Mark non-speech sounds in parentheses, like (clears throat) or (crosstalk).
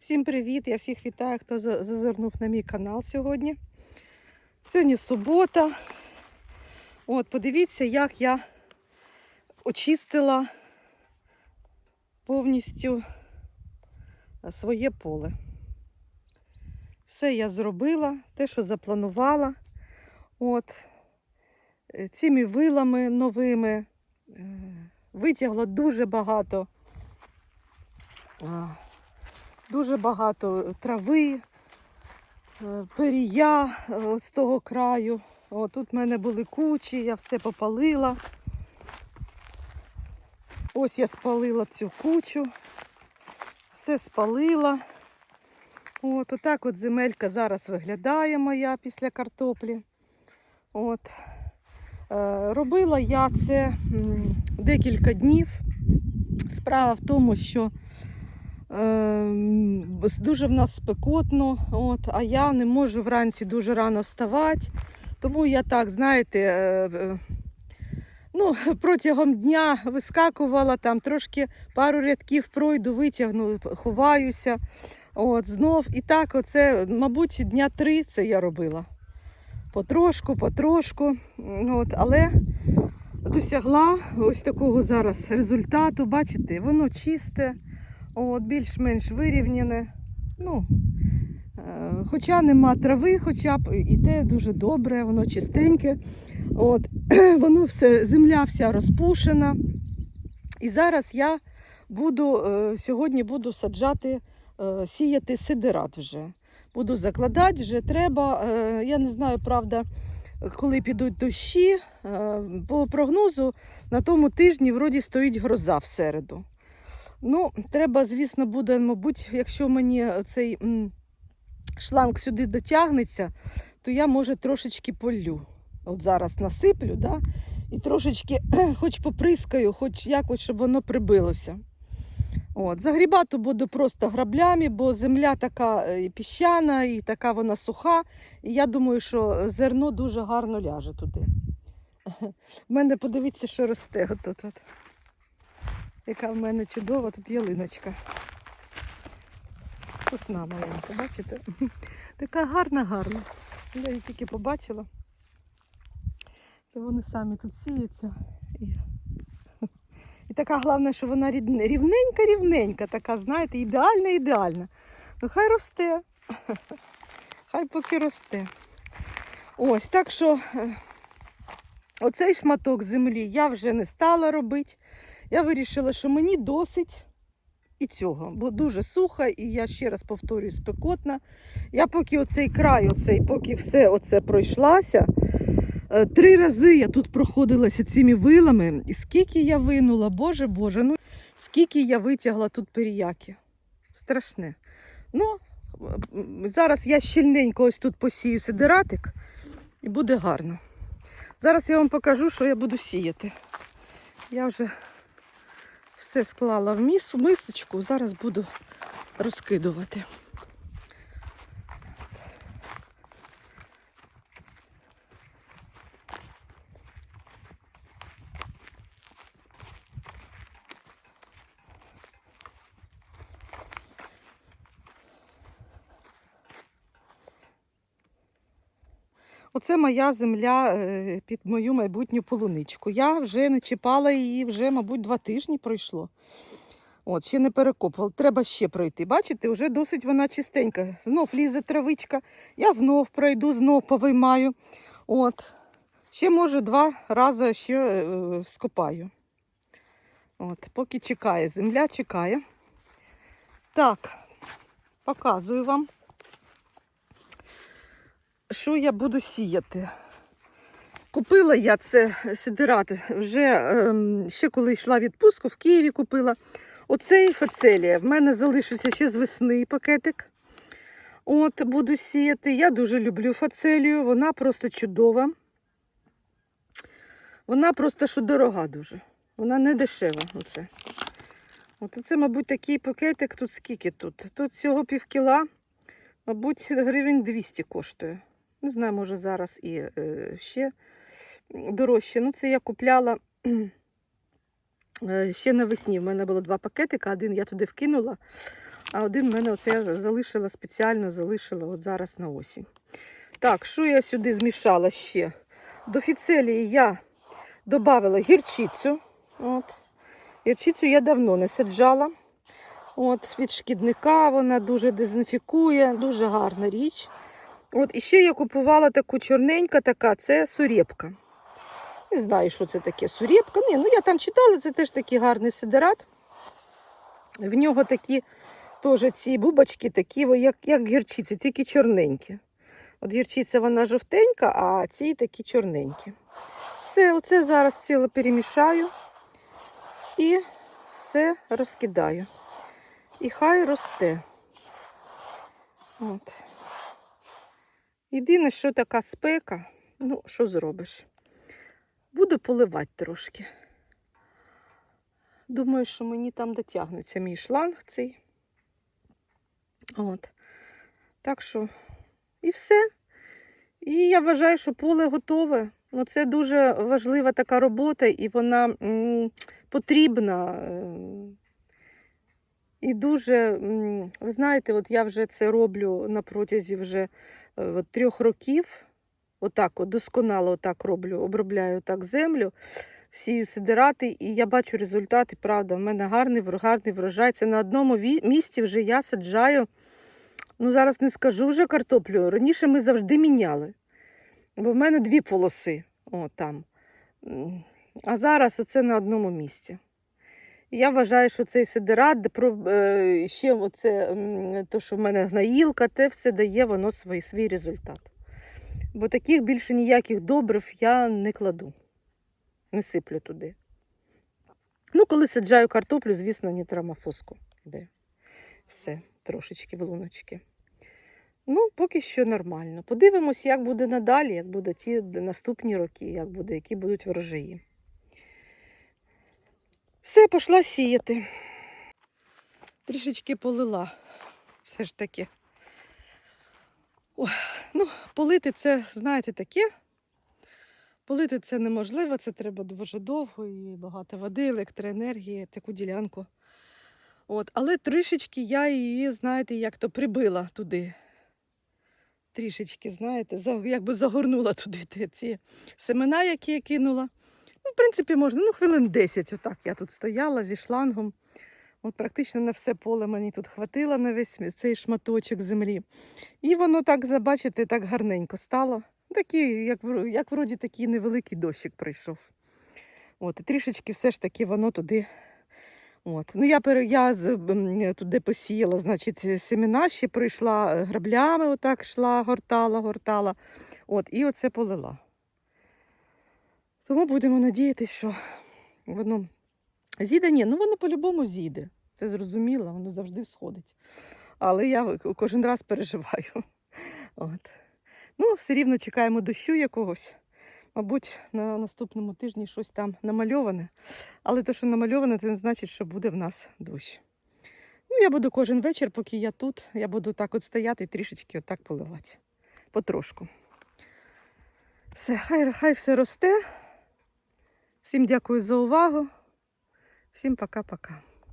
Всім привіт! Я всіх вітаю, хто зазирнув на мій канал сьогодні. Сьогодні субота. От, подивіться, як я очистила повністю своє поле. Все я зробила, те, що запланувала. От, е, цими вилами новими е, витягла дуже багато. Дуже багато трави, е, перія е, з того краю. О, тут в мене були кучі, я все попалила. Ось я спалила цю кучу, все спалила. От, отак от земелька зараз виглядає моя після картоплі. От. Е, робила я це декілька днів. Справа в тому, що Дуже в нас спекотно, от, а я не можу вранці дуже рано вставати. Тому я так, знаєте, е, е, ну, протягом дня вискакувала, там трошки пару рядків пройду, витягну, ховаюся. От, знов. І так, оце, мабуть, дня три це я робила. Потрошку, потрошку. От, але досягла ось такого зараз результату. Бачите, воно чисте. От, більш-менш вирівняне. Ну, е, хоча нема трави, хоча б і те дуже добре, воно чистеньке. От, (clears throat) воно все, земля вся розпушена. І зараз я буду, е, сьогодні буду саджати, е, сіяти сидират вже. Буду закладати, вже треба. Я не знаю, правда, коли підуть дощі. По прогнозу на тому тижні вроді стоїть гроза в середу. Ну, треба, звісно, буде, мабуть, якщо мені цей шланг сюди дотягнеться, то я, може, трошечки полю. От зараз насиплю, да? і трошечки (clears throat) хоч поприскаю, хоч якось, щоб воно прибилося. От. Загрібати буду просто граблями, бо земля така е, і піщана, і така вона суха. І я думаю, що зерно дуже гарно ляже туди. (laughs) У мене подивіться, що росте отут. От. Яка в мене чудова тут ялиночка. Сосна маленька, бачите? (laughs) Така гарна, гарна. Я її тільки побачила. Це вони самі тут сіються. І, (laughs) така головне, що вона рівненька, рівненька, така, знаєте, ідеальна, ідеальна. Ну хай росте. (laughs) Хай поки росте. Ось, так що е, оцей шматок землі я вже не стала робити. Я вирішила, що мені досить і цього, бо дуже сухо, і я ще раз повторюю, спекотна. Я поки оцей край, оцей, поки все оце пройшлася. е, Три рази я тут проходилася цими вилами, і скільки я винула, боже Боже, ну скільки я витягла тут періяки. Страшне. Ну, зараз я щільненько ось тут посію сидератик, і буде гарно. Зараз я вам покажу, що я буду сіяти. Я вже все склала в місу, мисочку, зараз буду розкидувати. Оце моя земля е, під мою майбутню полуничку. Я вже не чіпала її, вже, мабуть, два тижні пройшло. От, ще не перекопувала. Треба ще пройти. Бачите, вже досить вона чистенька. Знов лізе травичка. Я знов пройду, знов повиймаю. От. Ще, може, два рази ще е, скопаю. От, поки чекає. Земля чекає. Так, показую вам що я буду сіяти. Купила я це сидират вже ем, ще коли йшла відпустку, в Києві купила. Оцей фацелія. В мене залишився ще з весни пакетик. От, буду сіяти. Я дуже люблю фацелію, вона просто чудова. Вона просто що дорога дуже. Вона не дешева. Оце. От це, мабуть, такий пакетик. Тут скільки тут? Тут всього пів кіла, мабуть, гривень 200 коштує. Не знаю, може зараз і е, ще дорожче. Ну, це я купляла (clears throat) е, ще навесні. В мене було два пакетика, один я туди вкинула, А один в мене оце я залишила спеціально, залишила от зараз на осінь. Так, що я сюди змішала ще? До фіцелії я додала гірчицю. От. Гірчицю я давно не саджала. От, від шкідника вона дуже дезінфікує, дуже гарна річ. От, і ще я купувала таку чорненька така, це сурєпка. Не знаю, що це таке сурєпка. Ні, ну я там читала, це теж такий гарний сидерат. В нього такі теж ці бубочки, такі, як, як гірчиці, тільки чорненькі. От гірчиця вона жовтенька, а ці такі чорненькі. Все, оце зараз ціло перемішаю і все розкидаю. І хай росте. От. Єдине, що така спека, ну, що зробиш? Буду поливати трошки. Думаю, що мені там дотягнеться мій шланг цей. От. Так що, і все. І я вважаю, що поле готове. Ну, це дуже важлива така робота, і вона м, потрібна. І дуже, ви знаєте, от я вже це роблю на протязі вже е, от трьох років. Отак, от досконало отак роблю, обробляю так землю, сію сидирати, і я бачу результати, правда, в мене гарний, гарний врожай. Це на одному місці вже я саджаю. Ну, зараз не скажу вже картоплю. Раніше ми завжди міняли. Бо в мене дві полоси. О, там. А зараз оце на одному місці. Я вважаю, що цей сидират, де про- е, ще оце, то, що в мене гнаїлка, те все дає воно свій, свій результат. Бо таких більше ніяких добрив я не кладу, не сиплю туди. Ну, коли саджаю картоплю, звісно, нітрамофоску йде. Все, трошечки в луночки. Ну, поки що нормально. Подивимось, як буде надалі, як будуть ті наступні роки, як буде, які будуть врожаї. Все, пішла сіяти. Трішечки полила. Все ж таки. Ой, ну, полити це, знаєте, таке. Полити це неможливо, це треба дуже довго і багато води, електроенергії, таку ділянку. От, але трішечки я її, знаєте, як то прибила туди. Трішечки, знаєте, якби загорнула туди ці семена, які я кинула. Ну, в принципі, можна, ну, хвилин 10. Отак я тут стояла зі шлангом. От практично на все поле мені тут хватило на весь цей шматочок землі. І воно так, забачите, так гарненько стало. Такий, як, як вроді такий невеликий дощик прийшов. От, і трішечки все ж таки воно туди. От. Ну, я, я туди посіяла, значить, семена, ще прийшла е, граблями, отак йшла, гортала, гортала. От, і оце полила. Тому будемо надіятися, що воно зійде. Ні, ну воно по-любому зійде. Це зрозуміло, воно завжди сходить. Але я кожен раз переживаю. (laughs) От. Ну, все рівно чекаємо дощу якогось. Мабуть, на наступному тижні щось там намальоване. Але те, що намальоване, це не значить, що буде в нас дощ. Ну, я буду кожен вечір, поки я тут, я буду так от стояти і трішечки отак поливати. Потрошку. Все, хай, хай все росте. Всім дякую за увагу. Всім пока-пока.